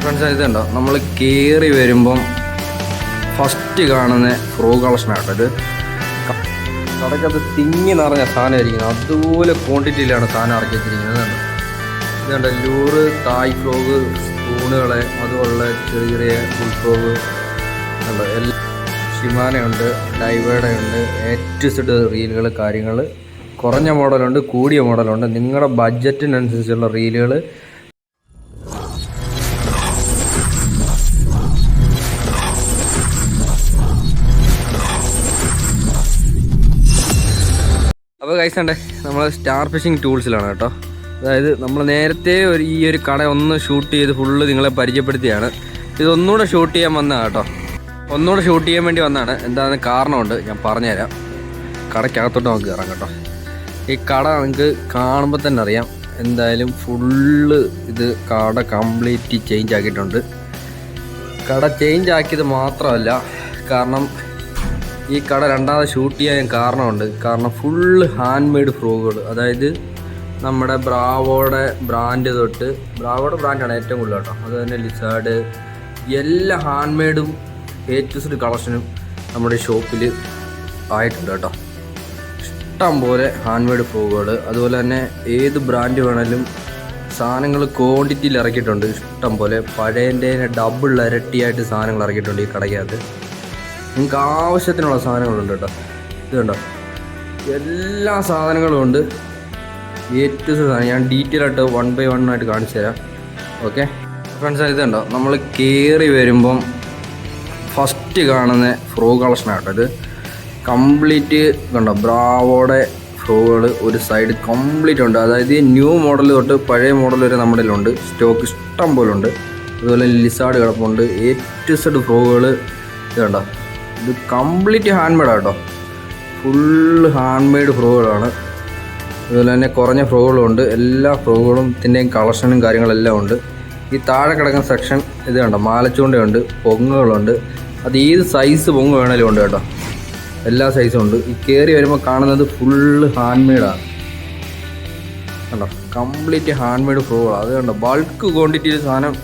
Friends ഇതുണ്ടോ നമ്മൾ കയറി വരുമ്പം ഫസ്റ്റ് കാണുന്ന ഫ്രോ കളക്ഷനാട്ടോ ഇത്. കടക്കത്ത് തിങ്ങി നിറഞ്ഞ സാധനം ആയിരിക്കുന്നത് അതുപോലെ ക്വാണ്ടിറ്റിയിലാണ് സാധനം ഇറക്കി വെച്ചിരിക്കുന്നത് ഇതുണ്ട് ലൂറ് തായ് ഫ്രോഗ് സ്പൂണുകൾ അതുപോലുള്ള ചെറിയ ചെറിയ ഫുൾ ഫ്രോഗ് ഉണ്ട് എല്ലാ ഷിമാനയുണ്ട് ഡൈവേഡയുണ്ട് ഏറ്റവും റീലുകൾ കാര്യങ്ങൾ. കുറഞ്ഞ മോഡലുണ്ട് കൂടിയ മോഡലുണ്ട്. നിങ്ങളുടെ ബഡ്ജറ്റിനനുസരിച്ചുള്ള റീലുകൾ. അപ്പോൾ കഴിച്ചണ്ടേ നമ്മൾ സ്റ്റാർ ഫിഷിംഗ് ടൂൾസിലാണ് കേട്ടോ. അതായത് നമ്മൾ നേരത്തെ ഒരു ഈ ഒരു കട ഒന്ന് ഷൂട്ട് ചെയ്ത് ഫുള്ള് നിങ്ങളെ പരിചയപ്പെടുത്തിയാണ്. ഇതൊന്നുകൂടെ ഷൂട്ട് ചെയ്യാൻ വന്നതാണ് കേട്ടോ. ഒന്നുകൂടെ ഷൂട്ട് ചെയ്യാൻ വേണ്ടി വന്നതാണ് എന്താണെന്ന് കാരണമുണ്ട് ഞാൻ പറഞ്ഞുതരാം. കടയ്ക്കകത്തോട്ട് നമുക്ക് കയറാം കേട്ടോ. ഈ കട നിങ്ങൾക്ക് കാണുമ്പോൾ തന്നെ അറിയാം. എന്തായാലും ഫുള്ള് ഇത് കട കംപ്ലീറ്റ് ചേഞ്ച് ആക്കിയിട്ടുണ്ട്. കട ചേഞ്ച് ആക്കിയത് മാത്രമല്ല കാരണം ഈ കട രണ്ടാമത് ഷൂട്ട് ചെയ്യാൻ കാരണമുണ്ട്. കാരണം ഫുള്ള് ഹാൻഡ് മെയ്ഡ് ഫ്രോഗുകൾ അതായത് നമ്മുടെ ബ്രാവോയുടെ ബ്രാൻഡ് തൊട്ട് ബ്രാവോയുടെ ബ്രാൻഡാണ് ഏറ്റവും കൂടുതൽ കേട്ടോ. അത് തന്നെ ലിസാർഡ് എല്ലാ ഹാൻഡ് മെയ്ഡും ഏറ്റവും കളക്ഷനും നമ്മുടെ ഷോപ്പിൽ ആയിട്ടുണ്ട് കേട്ടോ. ഇഷ്ടം പോലെ ഹാൻഡ് മെയ്ഡ് ഫ്രോക്കുകൾ അതുപോലെ തന്നെ ഏത് ബ്രാൻഡ് വേണേലും സാധനങ്ങൾ ക്വാണ്ടിറ്റിയിൽ ഇറക്കിയിട്ടുണ്ട്. ഇഷ്ടം പോലെ പഴയന്റെ ഡബിൾ ഇരട്ടിയായിട്ട് സാധനങ്ങൾ ഇറക്കിയിട്ടുണ്ട് ഈ കടയ്ക്കകത്ത്. നിങ്ങൾക്ക് ആവശ്യത്തിനുള്ള സാധനങ്ങളുണ്ട് കേട്ടോ. ഇത് എല്ലാ സാധനങ്ങളും ഉണ്ട്. ഏറ്റവും സാധനം. ഞാൻ ഡീറ്റെയിൽ ആയിട്ട് വൺ ബൈ വൺ ആയിട്ട് കാണിച്ചു തരാം. ഓക്കെ ഫ്രണ്ട്സ് ഇത് നമ്മൾ കയറി വരുമ്പം ഫസ്റ്റ് കാണുന്ന ഫ്രോ കളക്ഷനാട്ടോ ഇത്. കംപ്ലീറ്റ് കണ്ടോ? ബ്രാവോടെ ഫ്രോകൾ ഒരു സൈഡ് കംപ്ലീറ്റ് ഉണ്ട്. അതായത് ന്യൂ മോഡൽ തൊട്ട് പഴയ മോഡൽ വരെ നമ്മുടെ ഉണ്ട് സ്റ്റോക്ക് ഇഷ്ടം പോലെ ഉണ്ട്. അതുപോലെ ലിസാഡ് കിടപ്പുണ്ട്. ഏറ്റവും സെഡ് ഫ്രോകൾ ഇത് കണ്ടോ? ഇത് കംപ്ലീറ്റ് ഹാൻഡ് മെയ്ഡാണ് കേട്ടോ ഫുള്ള് ഹാൻഡ് മെയ്ഡ് ഫ്രോകളാണ് അതുപോലെ തന്നെ കുറഞ്ഞ ഫ്രോകളും ഉണ്ട്. എല്ലാ ഫ്രോകളും ഇതിന്റെയും കളക്ഷനും കാര്യങ്ങളെല്ലാം ഉണ്ട്. ഈ താഴെ കിടക്കുന്ന സെക്ഷൻ ഇത് കണ്ടോ? മാലച്ചൂണ്ടയുണ്ട് പൊങ്ങുകളുണ്ട്. അത് ഏത് സൈസ് പൊങ്ങ് വേണേലും ഉണ്ട് കേട്ടോ. എല്ലാ സൈസും ഉണ്ട്. ഈ കയറി വരുമ്പോൾ കാണുന്നത് ഫുള്ള് ഹാൻഡ് മെയ്ഡാണ് കണ്ടോ? കംപ്ലീറ്റ് ഹാൻഡ് മെയ്ഡ് ഫ്രോകളാണ് അത് കണ്ടോ? ബൾക്ക് ക്വാണ്ടിറ്റിയിൽ സാധനം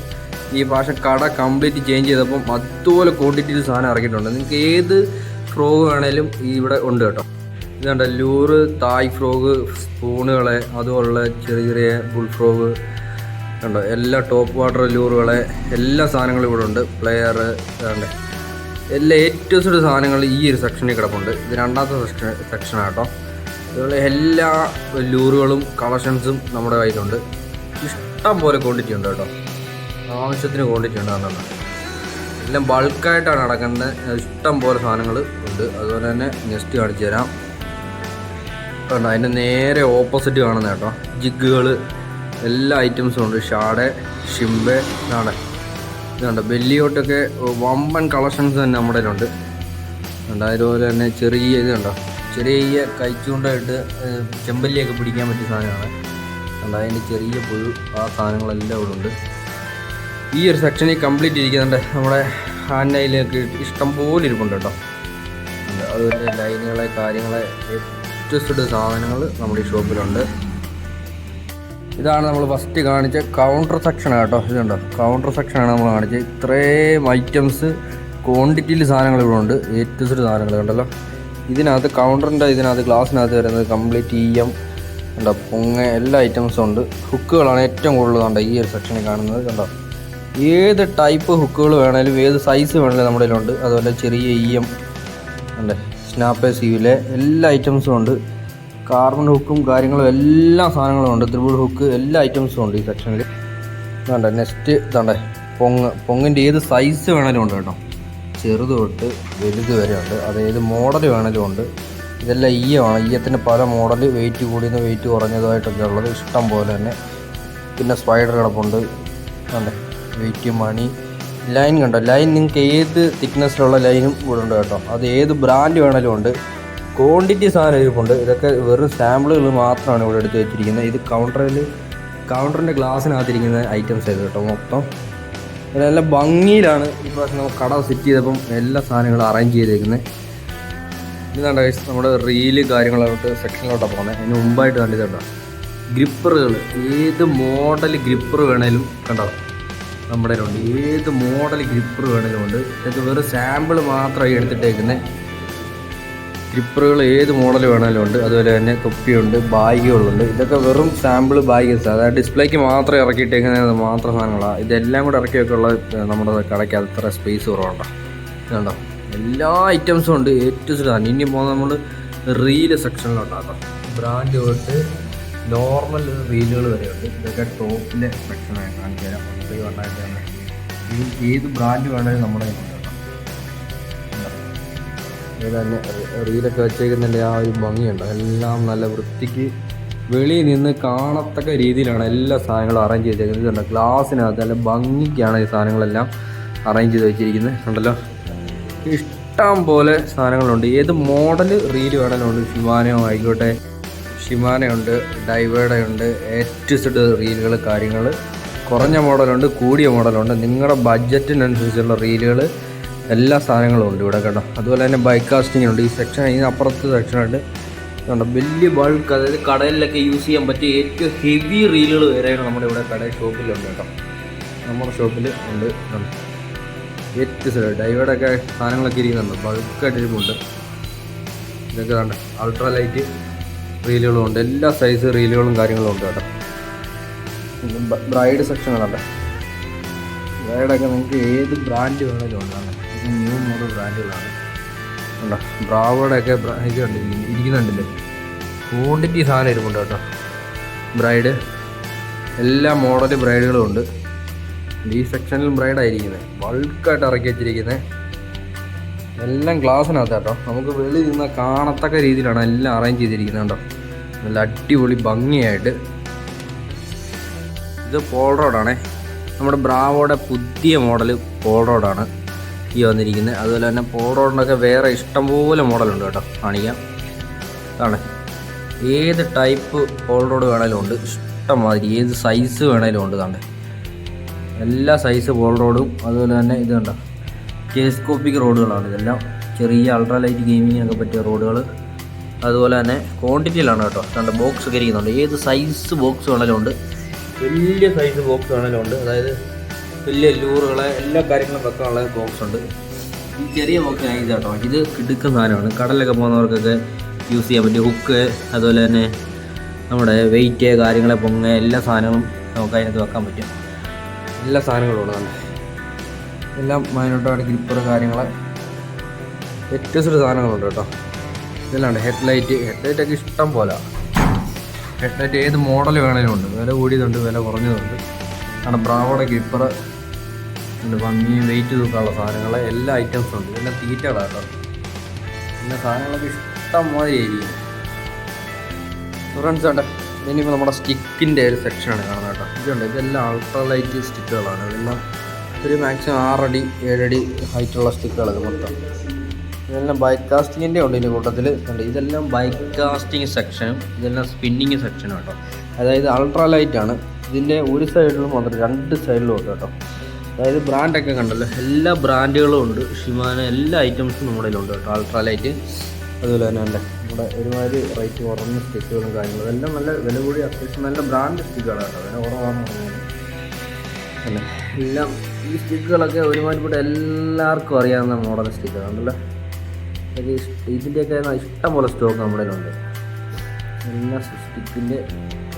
ഈ ഭാഷ കട കംപ്ലീറ്റ് ചേഞ്ച് ചെയ്തപ്പം അതുപോലെ ക്വാണ്ടിറ്റിയിൽ സാധനം ഇറക്കിയിട്ടുണ്ട്. നിങ്ങൾക്ക് ഏത് ഫ്രോഗ് വേണേലും ഇവിടെ ഉണ്ട് കേട്ടോ. ഇത് കണ്ടോ? ലൂറ് തായ് ഫ്രോഗ് സ്പൂണുകളെ അതുപോലുള്ള ചെറിയ ചെറിയ ബുൾ ഫ്രോഗ് കണ്ടോ? എല്ലാ ടോപ്പ് വാട്ടർ ലൂറുകളെ എല്ലാ സാധനങ്ങളും ഇവിടെ ഉണ്ട്. പ്ലെയർ ഇതാണ്ട് എല്ലാ ഏറ്റവും കൂടുതൽ സാധനങ്ങൾ ഈ ഒരു സെക്ഷനിൽ കിടപ്പുണ്ട്. ഇത് രണ്ടാമത്തെ സെക്ഷൻ സെക്ഷനാണ് കേട്ടോ അതുപോലെ എല്ലാ ലൂറുകളും കളക്ഷൻസും നമ്മുടെ കയ്യിലുണ്ട്. ഇഷ്ടം പോലെ ക്വാണ്ടിറ്റി ഉണ്ട് കേട്ടോ. ആവശ്യത്തിന് ക്വാണ്ടിറ്റി ഉണ്ട് അതാണ് എല്ലാം ബൾക്കായിട്ടാണ് നടക്കുന്നത്. ഇഷ്ടം പോലെ സാധനങ്ങൾ ഉണ്ട്. അതുപോലെ തന്നെ നെക്സ്റ്റ് കാണിച്ചു തരാം. കണ്ടോ അതിന്റെ നേരെ ഓപ്പോസിറ്റ് കാണുന്ന കേട്ടോ. ജിഗുകൾ എല്ലാ ഐറ്റംസും ഉണ്ട്. ഷാടെ ഷിംബെ ഇതാണ്. ഇതുണ്ട്. ബെല്ലിയോട്ടൊക്കെ വമ്പൻ കളക്ഷൻസ് തന്നെ നമ്മുടെ ഉണ്ട് അതുപോലെ തന്നെ ചെറിയ ഇതുണ്ടോ ചെറിയ കൈച്ചൂണ്ടായിട്ട് ചെമ്പല്ലിയൊക്കെ പിടിക്കാൻ പറ്റിയ സാധനമാണ്. ഉണ്ട് അതിന്റെ ചെറിയ പുഴു ആ സാധനങ്ങളെല്ലാം ഇവിടെ ഉണ്ട്. ഈ ഒരു ഈ കംപ്ലീറ്റ് ഇരിക്കുന്നുണ്ട്. നമ്മുടെ ഹാൻഡ് നൈലൊക്കെ ഇഷ്ടം പോലെ ഇരിപ്പുണ്ട് കേട്ടോ. അതുപോലെ ലൈനുകളെ കാര്യങ്ങളെ ഏറ്റവും സാധനങ്ങൾ നമ്മുടെ ഈ ഷോപ്പിലുണ്ട് ഇതാണ് നമ്മൾ ഫസ്റ്റ് കാണിച്ച കൗണ്ടർ സെക്ഷൻ കേട്ടോ. ഇതുണ്ടോ? കൗണ്ടർ സെക്ഷനാണ് നമ്മൾ കാണിച്ചത്. ഇത്രയും ഐറ്റംസ് ക്വാണ്ടിറ്റിയിൽ സാധനങ്ങൾ ഇവിടെ ഉണ്ട്. ഏറ്റവും സാധനങ്ങൾ കണ്ടല്ലോ ഇതിനകത്ത് കൗണ്ടറിന്റെ ഇതിനകത്ത് ഗ്ലാസ്സിനകത്ത് വരുന്നത് കംപ്ലീറ്റ് ഇ എം ഉണ്ടോ പൊങ്ങ എല്ലാ ഐറ്റംസും ഉണ്ട്. ഹുക്കുകളാണ് ഏറ്റവും കൂടുതൽ കണ്ടോ ഈ ഒരു സെക്ഷനിൽ കാണുന്നത് കണ്ടോ? ഏത് ടൈപ്പ് ഹുക്കുകൾ വേണേലും ഏത് സൈസ് വേണേലും നമ്മുടെ കയ്യിലുണ്ട്. അതുപോലെ ചെറിയ ഇ എം ഉണ്ട് സ്നാപ്പേ സീവിലെ എല്ലാ ഐറ്റംസും ഉണ്ട്. കാർബൺ ഹുക്കും കാര്യങ്ങളും എല്ലാ സാധനങ്ങളും ഉണ്ട്. ത്രിബിൾ ഹുക്ക് എല്ലാ ഐറ്റംസും ഉണ്ട് ഈ സെക്ഷനിൽ വേണ്ട നെക്സ്റ്റ് ഇതാണ്ടേ പൊങ്ങ് പൊങ്ങിന്റെ ഏത് സൈസ് വേണേലും ഉണ്ട് കേട്ടോ. ചെറുത് തൊട്ട് വലുത് വരെ ഉണ്ട്. അതായത് മോഡൽ വേണേലും ഉണ്ട്. ഇതെല്ലാം ഈയമാണ് ഈയത്തിന്റെ പല മോഡൽ വെയിറ്റ് കൂടിയതും വെയിറ്റ് കുറഞ്ഞതുമായിട്ടൊക്കെ ഉള്ളത്. ഇഷ്ടം പോലെ തന്നെ. പിന്നെ സ്പൈഡർ കിടപ്പുണ്ട്. അതെ വെയിറ്റ് മണി ലൈൻ കണ്ടോ? ലൈൻ നിങ്ങൾക്ക് ഏത് തിക്നെസ്സിലുള്ള ലൈനും ഇവിടെ ഉണ്ട് കേട്ടോ. അത് ഏത് ബ്രാൻഡ് വേണേലും ഉണ്ട്. ക്വാണ്ടിറ്റി സാധനം ഇരിപ്പുണ്ട്. ഇതൊക്കെ വെറും സാമ്പിളുകൾ മാത്രമാണ് ഇവിടെ എടുത്ത് വെച്ചിരിക്കുന്നത്. ഇത് കൗണ്ടറിൽ കൗണ്ടറിന്റെ ഗ്ലാസ്സിനകത്തിരിക്കുന്ന ഐറ്റംസ് ആയിരുന്നു കേട്ടോ മൊത്തം. നല്ല ഭംഗിയിലാണ് ഈ പ്രാവശ്യം നമ്മൾ കട സെറ്റ് ചെയ്തപ്പം എല്ലാ സാധനങ്ങളും അറേഞ്ച് ചെയ്തേക്കുന്നത് guys നമ്മുടെ റീൽ കാര്യങ്ങളോട്ട് സെക്ഷനിലോട്ടാണ് പോകുന്നത് അതിന് മുമ്പായിട്ട് കണ്ടിട്ടുണ്ടോ ഗ്രിപ്പറുകൾ ഏത് മോഡൽ ഗ്രിപ്പർ വേണേലും കണ്ടോ? നമ്മുടെ ഉണ്ട് ഏത് മോഡൽ ഗ്രിപ്പർ വേണേലും ഉണ്ട്. ഇതൊക്കെ വെറും സാമ്പിൾ മാത്രമായി എടുത്തിട്ടേക്കുന്നത് ഗ്രിപ്പറുകൾ ഏത് മോഡൽ വേണമെങ്കിലും ഉണ്ട്. അതുപോലെ തന്നെ തൊപ്പിയുണ്ട് ബാഗുകളുണ്ട്. ഇതൊക്കെ വെറും സാമ്പിൾ ബാഗസ് അതായത് ഡിസ്പ്ലേക്ക് മാത്രം ഇറക്കിയിട്ടേക്കുന്നത് മാത്രം സാധനങ്ങളാണ് ഇതെല്ലാം കൂടെ ഇറക്കിയൊക്കെ ഉള്ള നമ്മുടെ കടയ്ക്ക് അത്ര സ്പേസ് കുറവുണ്ടോ? ഇതുണ്ടോ? എല്ലാ ഐറ്റംസും ഉണ്ട്. ഏറ്റവും സാധനം ഇനി പോകുന്നത് നമ്മൾ റീൽ സെക്ഷനിലുണ്ടാക്കാം ബ്രാൻഡ് തൊട്ട് നോർമൽ റീലുകൾ വരെ ഉണ്ട് ഇതൊക്കെ ടോപ്പിലെ സെക്ഷനായി കാണിച്ചു തരാം ഈ ഏത് ബ്രാൻഡ് വേണമെങ്കിലും നമ്മുടെ തന്നെ റീലൊക്കെ വെച്ചേക്കുന്നതിന്റെ ആ ഒരു ഭംഗിയുണ്ട്. എല്ലാം നല്ല വൃത്തിക്ക് വെളിയിൽ നിന്ന് കാണത്തക്ക രീതിയിലാണ് എല്ലാ സാധനങ്ങളും അറേഞ്ച് ചെയ്തേക്കുന്നത് ഇതുണ്ട് ഗ്ലാസ്സിനകത്ത് നല്ല ഭംഗിക്കാണ് ഈ സാധനങ്ങളെല്ലാം അറേഞ്ച് ചെയ്ത് വെച്ചിരിക്കുന്നത്. ഉണ്ടല്ലോ ഇഷ്ടം പോലെ സാധനങ്ങളുണ്ട്. ഏത് മോഡൽ റീൽ വേണമെങ്കിലും ഉണ്ട്. ഹിമാനയോ ആയിക്കോട്ടെ. ഷിമാനയുണ്ട് ഡൈവേഡയുണ്ട് എറ്റ് സെഡ് റീലുകൾ കാര്യങ്ങൾ. കുറഞ്ഞ മോഡലുണ്ട് കൂടിയ മോഡലുണ്ട് നിങ്ങളുടെ ബഡ്ജറ്റിനനുസരിച്ചുള്ള റീലുകൾ എല്ലാ സാധനങ്ങളും ഉണ്ട് ഇവിടെ കേട്ടോ. അതുപോലെ തന്നെ ബൈക്ക് ഉണ്ട്. ഈ സെക്ഷൻ ഇതിന് അപ്പുറത്ത് സെക്ഷനുണ്ട് കണ്ടോ വലിയ ബൾക്ക് അതായത് കടലിലൊക്കെ യൂസ് ചെയ്യാൻ പറ്റിയ ഏറ്റവും ഹെവി റീലുകൾ വരെയാണ് നമ്മുടെ ഇവിടെ കടയിൽ ഷോപ്പിലുണ്ട് കേട്ടോ. നമ്മുടെ ഷോപ്പിൽ ഉണ്ട്. ഏറ്റവും സ്ഥലം ഡൈവേഡൊക്കെ സാധനങ്ങളൊക്കെ ഇരിക്കുന്നുണ്ട്. ബൾക്കായിട്ട് ഇരിപ്പുണ്ട് ഇതൊക്കെ കണ്ട് അൾട്രാ ലൈറ്റ് റീലുകളും ഉണ്ട്. എല്ലാ സൈസ് റീലുകളും കാര്യങ്ങളും ഉണ്ട് കേട്ടോ. ബ്രൈഡ് സെക്ഷനുകളുണ്ട് ബ്രൈഡൊക്കെ നിങ്ങൾക്ക് ഏത് ബ്രാൻഡ് വേണമെങ്കിലും ഉണ്ടാകും ന്യൂ മോഡൽ ബ്രാൻഡുകളാണ്. ഉണ്ടോ ബ്രാവോടെയൊക്കെ ഇത് കണ്ടില്ലേ? ഇരിക്കുന്നുണ്ടല്ലേ? ക്വാണ്ടിറ്റി സാധനം ഇരിപ്പുണ്ട് കേട്ടോ. ബ്രൈഡ്. എല്ലാ മോഡൽ ബ്രൈഡുകളും ഉണ്ട്. ഈ സെക്ഷനിലും ബ്രൈഡായിരിക്കുന്നത് ബൾക്കായിട്ട് ഇറക്കി വെച്ചിരിക്കുന്നത് എല്ലാം ഗ്ലാസ്സിനകത്ത് കേട്ടോ. നമുക്ക് വെളി നിന്ന് കാണത്തക്ക രീതിയിലാണ് എല്ലാം അറേഞ്ച് ചെയ്തിരിക്കുന്നത് കേട്ടോ നല്ല അടിപൊളി ഭംഗിയായിട്ട്. ഇത് പോൾ റോഡാണേ നമ്മുടെ ബ്രാവോയുടെ പുതിയ മോഡൽ പോൾ റോഡാണ് ഈ വന്നിരിക്കുന്നത് അതുപോലെ തന്നെ പോഡോണിനൊക്കെ വേറെ ഇഷ്ടംപോലെ മോഡലുണ്ട് കേട്ടോ. കാണിക്കാം. കാണേ ഏത് ടൈപ്പ് പോൾറോഡ് വേണേലും ഉണ്ട്. ഇഷ്ടംമാതിരി ഏത് സൈസ് വേണേലും ഉണ്ട് താണ്ട് എല്ലാ സൈസ് പോൾറോഡും അതുപോലെ തന്നെ ഇത് കണ്ട. കേസ്കോപ്പിക് റോഡുകളാണ് ഇതെല്ലാം. ചെറിയ അൾട്രാ ലൈറ്റ് ഗെയിമിങ്ങിനൊക്കെ പറ്റിയ റോഡുകൾ അതുപോലെ തന്നെ ക്വാണ്ടിറ്റിയിലാണ് കേട്ടോ. രണ്ട് ബോക്സ് ഒക്കെ ഇരിക്കുന്നുണ്ട്. ഏത് സൈസ് ബോക്സ് വേണേലും ഉണ്ട്. വലിയ സൈസ് ബോക്സ് വേണേലും ഉണ്ട്. അതായത് വലിയ ലൂറുകളെ എല്ലാ കാര്യങ്ങളും വെക്കാനുള്ള ബോക്സ് ഉണ്ട്. ഈ ചെറിയ ബോക്സ് ഇത് കേട്ടോ ഇത് കിടുക്കുന്ന സാധനമാണ്. കടലൊക്കെ പോകുന്നവർക്കൊക്കെ യൂസ് ചെയ്യാൻ പറ്റിയ ഹുക്ക് അതുപോലെ തന്നെ നമ്മുടെ വെയിറ്റ് കാര്യങ്ങളെ പൊങ്ങ് എല്ലാ സാധനങ്ങളും നമുക്ക് അതിനകത്ത് വെക്കാൻ പറ്റും. എല്ലാ സാധനങ്ങളും ഉള്ളതാണ് എല്ലാം അതിനോട്ടാണ് ഗ്രിപ്പർ കാര്യങ്ങൾ വ്യത്യസ്ത സാധനങ്ങളുണ്ട് കേട്ടോ. ഇതെല്ലാം ഹെഡ് ലൈറ്റ് ഹെഡ് ലൈറ്റ് ഒക്കെ ഇഷ്ടം പോലെ. ഹെഡ് ലൈറ്റ് ഏത് മോഡൽ വേണേലും ഉണ്ട്. വില കൂടിയതുണ്ട് വില കുറഞ്ഞതുണ്ട്. കാരണം ബ്രാവോടെ ഗ്രിപ്പർ ഉണ്ട്. ഭംഗി വെയിറ്റ് തൂക്കാനുള്ള സാധനങ്ങൾ എല്ലാ ഐറ്റംസും ഉണ്ട്. പിന്നെ തീറ്റകളാണ് കേട്ടോ. പിന്നെ സാധനങ്ങളൊക്കെ ഇഷ്ടം മാതിരി ആയിരിക്കും ഫ്രണ്ട്സ് ഉണ്ട്. ഇനിയിപ്പോൾ നമ്മുടെ സ്റ്റിക്കിന്റെ ഒരു സെക്ഷനാണ് കാണുന്നത് കേട്ടോ. ഇതുണ്ട് ഇതെല്ലാം അൾട്രാ ലൈറ്റ് സ്റ്റിക്കുകളാണ് ഇതെല്ലാം ഒരു മാക്സിമം ആറടി ഏഴടി ഹൈറ്റുള്ള സ്റ്റിക്കുകളൊക്കെ മൊത്തം. ഇതെല്ലാം ബൈക്ക് കാസ്റ്റിങ്ങിന്റെ ഉണ്ട് ഇതിന്റെ കൂട്ടത്തിൽ ഉണ്ട് ഇതെല്ലാം ബൈക്ക് സെക്ഷനും ഇതെല്ലാം സ്പിന്നിങ് സെക്ഷനും കേട്ടോ. അതായത് അൾട്രാ ലൈറ്റ് ആണ്. ഇതിന്റെ ഒരു സൈഡിലും മാത്രം രണ്ട് സൈഡിലും ഉണ്ട് കേട്ടോ. അതായത് ബ്രാൻഡൊക്കെ കണ്ടല്ലോ. എല്ലാ ബ്രാൻഡുകളും ഉണ്ട്. ഷിമാന എല്ലാ ഐറ്റംസും നമ്മുടെ കയ്യിലുണ്ട് കേട്ടോ. അൾട്രാലൈറ്റ് അതുപോലെ തന്നെ ഉണ്ട് നമ്മുടെ ഒരുമാതിരി റേറ്റ് കുറഞ്ഞ സ്റ്റിക്കുകളും കാര്യങ്ങളും. എല്ലാം നല്ല വില കൂടി അത്യാവശ്യം നല്ല ബ്രാൻഡ് സ്റ്റിക്കുകളാണ് കേട്ടോ. വില കുറവാണെന്ന് പറഞ്ഞാൽ അല്ലേ? എല്ലാം ഈ സ്റ്റിക്കുകളൊക്കെ ഒരുമാതിരിപ്പെട്ട എല്ലാവർക്കും അറിയാവുന്ന മോഡൽ സ്റ്റിക്കുകളാണല്ലോ ഇഷ്- ഇതിന്റെയൊക്കെ ഇഷ്ടം പോലെ സ്റ്റോക്ക് നമ്മുടെ കയ്യിലുണ്ട്. എല്ലാ സ്റ്റിക്കിന്റെ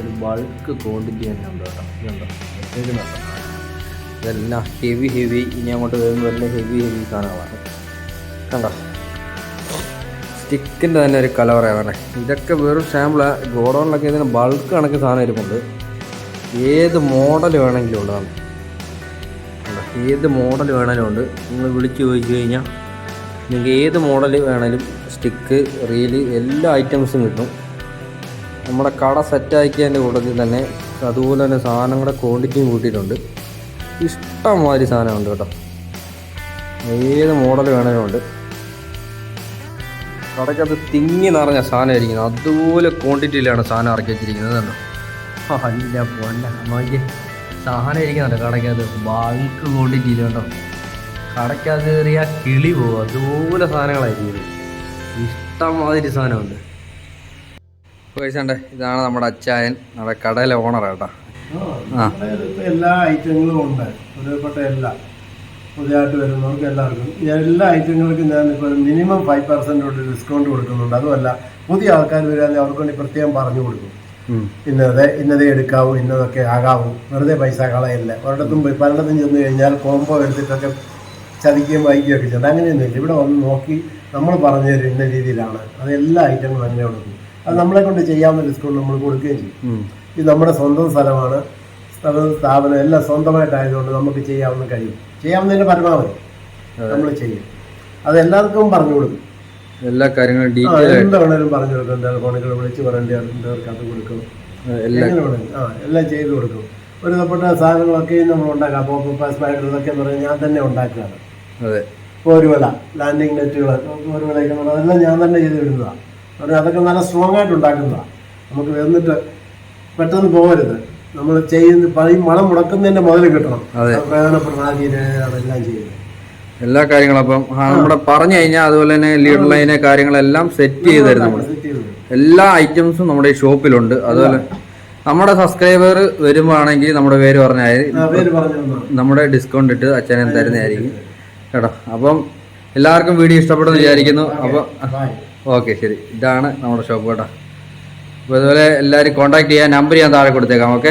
ഒരു ബൾക്ക് ക്വാണ്ടിറ്റി തന്നെ ഉണ്ട് കേട്ടോ. ഇതുണ്ടോ? ഇതെല്ലാം ഹെവി ഹെവി ഇനി അങ്ങോട്ട് വരുമ്പോൾ എല്ലാം ഹെവി ഹെവി സാധനങ്ങളാണ്. കണ്ടോ? സ്റ്റിക്കിന്റെ തന്നെ ഒരു കല പറയാൻ ഇതൊക്കെ വെറും സാമ്പിളാണ് ഗോഡൗണിലൊക്കെ ഇതിന് ബൾക്ക് കണക്ക് സാധനം ഇരിപ്പുണ്ട് ഏത് മോഡൽ വേണമെങ്കിലും ഉള്ളതാണ്? ഏത് മോഡൽ വേണമെങ്കിലും ഉണ്ട്. നിങ്ങൾ വിളിച്ച് ചോദിച്ചു കഴിഞ്ഞാൽ നിങ്ങൾക്ക് ഏത് മോഡൽ വേണമെങ്കിലും സ്റ്റിക്ക് റീൽ എല്ലാ ഐറ്റംസും കിട്ടും. നമ്മുടെ കട സെറ്റാക്കിയതിന്റെ കൂട്ടത്തിൽ തന്നെ അതുപോലെ തന്നെ സാധനങ്ങളുടെ ക്വാണ്ടിറ്റിയും കൂട്ടിയിട്ടുണ്ട്. ഇഷ്ടംമാതിരി സാധനമുണ്ട് കേട്ടോ. ഏത് മോഡൽ വേണേലും ഉണ്ട്. കടയ്ക്കകത്ത് തിങ്ങി നിറഞ്ഞ സാധനം ഇരിക്കുന്നത് അതുപോലെ ക്വാണ്ടിറ്റിയിലാണ് സാധനം ഇറക്കി വെച്ചിരിക്കുന്നത് നോക്കിയേ. സാധനം ഇരിക്കുന്നുണ്ട് കടയ്ക്കകത്ത്. ബാങ്ക് ക്വാണ്ടിറ്റിയിൽ കേട്ടോ കടയ്ക്കകത്ത് കയറിയ കിളി പോകും അതുപോലെ സാധനങ്ങളായിരിക്കും ഇഷ്ടമാതിരി സാധനമുണ്ട്. ഉണ്ട് ഇതാണ് നമ്മുടെ അച്ചായൻ നമ്മുടെ കടയിലെ ഓണർ കേട്ടോ. എല്ലാ ഐറ്റങ്ങളും ഉണ്ട്. ഒരുപ്പെട്ട എല്ലാ. പുതിയതായിട്ട് വരുന്നവർക്ക് എല്ലാവർക്കും. എല്ലാ ഐറ്റങ്ങൾക്കും ഞാൻ ഇപ്പോൾ മിനിമം ഫൈവ് പെർസെന്റ് തൊട്ട് ഡിസ്കൗണ്ട് കൊടുക്കുന്നുണ്ട്. അതുമല്ല പുതിയ ആൾക്കാർ വരികയാണെങ്കിൽ അവർക്ക് വേണ്ടി പ്രത്യേകം പറഞ്ഞു കൊടുക്കും. ഇന്നതെ ഇന്നത് എടുക്കാവൂ ഇന്നതൊക്കെ ആകാവൂ. വെറുതെ പൈസ കളയില്ല. ഒരിടത്തും പോയി പലയിടത്തും ചെന്ന് കഴിഞ്ഞാൽ കോംബോ എടുത്തിട്ടൊക്കെ ചതിക്കുകയും വായിക്കുകയൊക്കെ ചെയ്യണം അങ്ങനെയൊന്നുമില്ല. ഇവിടെ വന്ന് നോക്കി നമ്മൾ പറഞ്ഞു തരും ഇന്ന രീതിയിലാണ്. അത് എല്ലാ ഐറ്റങ്ങളും അങ്ങനെ കൊടുക്കും. അത് നമ്മളെ കൊണ്ട് ചെയ്യാവുന്ന ഡിസ്കൗണ്ട് നമ്മൾ കൊടുക്കുകയും ചെയ്യും. ഇത് നമ്മുടെ സ്വന്തം സ്ഥലമാണ്. സ്ഥലം സ്ഥാപനം എല്ലാം സ്വന്തമായിട്ടായതുകൊണ്ട് നമുക്ക് ചെയ്യാവുന്ന കഴിയും ചെയ്യാവുന്നതിന്റെ പരമാവധി നമ്മൾ ചെയ്യും. അത് എല്ലാവർക്കും പറഞ്ഞു കൊടുക്കും. എല്ലാ കാര്യങ്ങളും ഡീറ്റെയിൽ എന്ത് വേണേലും പറഞ്ഞു കൊടുക്കും. ടെലഫോണുകൾ വിളിച്ച് പറയേണ്ടവർക്ക് അത് കൊടുക്കും. ആ എല്ലാം ചെയ്തു കൊടുക്കും. ഒരു ഒരുതപ്പെട്ട സാധനങ്ങളൊക്കെ നമ്മൾ ഉണ്ടാക്കാം. അപ്പോൾ സ്പൈഡർ ഇതൊക്കെ എന്ന് പറഞ്ഞാൽ ഞാൻ തന്നെ ഉണ്ടാക്കുകയാണ്. അതെ. വില ലാൻഡിങ് നെറ്റുകൾ ഒരു വിലയൊക്കെ അതെല്ലാം ഞാൻ തന്നെ ചെയ്ത് വരുന്നതാണ് അതൊക്കെ നല്ല സ്ട്രോങ് ആയിട്ട് ഉണ്ടാക്കുന്നതാണ് നമുക്ക് വന്നിട്ട് പെട്ടെന്ന് പോകരുത്. നമ്മൾ ചെയ്യുന്ന പണി മണം മുടക്കുന്നതിന്റെ മുതൽ കിട്ടണം. പ്രധാനപ്പെട്ട അതെല്ലാം ചെയ്യുന്നത് എല്ലാ കാര്യങ്ങളും അപ്പം നമ്മുടെ പറഞ്ഞു കഴിഞ്ഞാൽ അതുപോലെ തന്നെ ലീഡർ ലൈനെ കാര്യങ്ങളെല്ലാം സെറ്റ് ചെയ്ത് തരും നമ്മൾ. എല്ലാ ഐറ്റംസും നമ്മുടെ ഈ ഷോപ്പിലുണ്ട് അതുപോലെ നമ്മുടെ സബ്സ്ക്രൈബർ വരുമ്പോഴാണെങ്കിൽ നമ്മുടെ പേര് പറഞ്ഞാൽ. നമ്മുടെ ഡിസ്കൗണ്ട് ഇട്ട് അച്ഛനെ തരുന്നതായിരിക്കും. കേട്ടോ? അപ്പം എല്ലാവർക്കും വീഡിയോ ഇഷ്ടപ്പെടുന്നു വിചാരിക്കുന്നു. അപ്പം. ഓക്കെ. ശരി. ഇതാണ് നമ്മുടെ ഷോപ്പ് കേട്ടോ. അപ്പോൾ അതുപോലെ എല്ലാവരും കോൺടാക്ട് ചെയ്യാൻ നമ്പർ ഞാൻ താഴെ കൊടുത്തേക്കാം ഓക്കെ